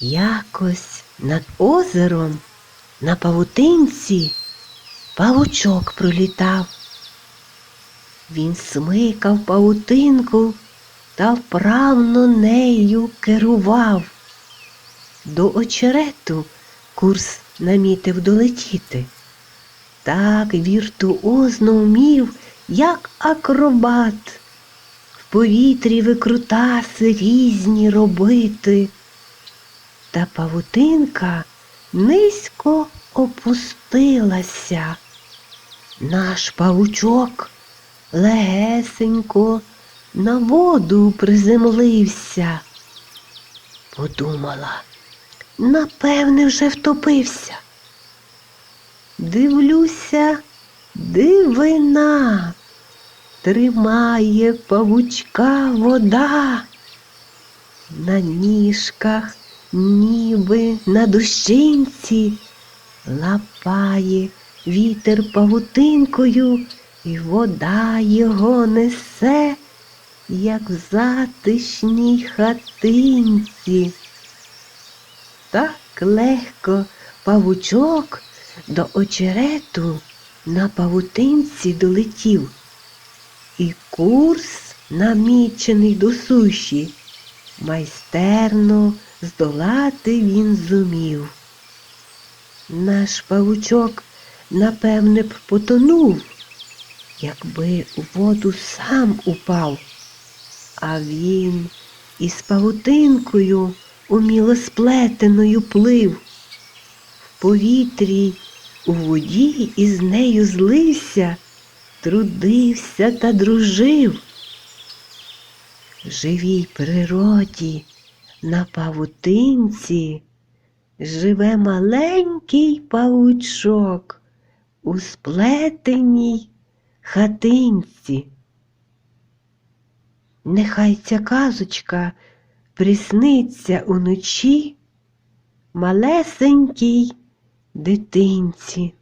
Якось над озером на павутинці павучок пролітав. Він смикав павутинку та вправно нею керував. До очерету курс намітив долетіти. Так віртуозно вмів, як акробат, в повітрі викрутаси різні робити. Та павутинка низько опустилася. Наш павучок легесенько на воду приземлився. Подумала, напевне, вже втопився. Дивлюся, дивина, тримає павучка вода. На ніжках, ніби на дощинці, лапає вітер павутинкою, і вода його несе, як в затишній хатинці. Так легко павучок до очерету на павутинці долетів, і курс, намічений до суші, майстерно здолати він зумів. Наш павучок, напевне б, потонув, якби у воду сам упав, а він із павутинкою уміло сплетеною плив. В повітрі у воді із нею злився, трудився та дружив. Живій природі на павутинці живе маленький павучок у сплетеній хатинці. Нехай ця казочка присниться уночі малесенькій дитинці.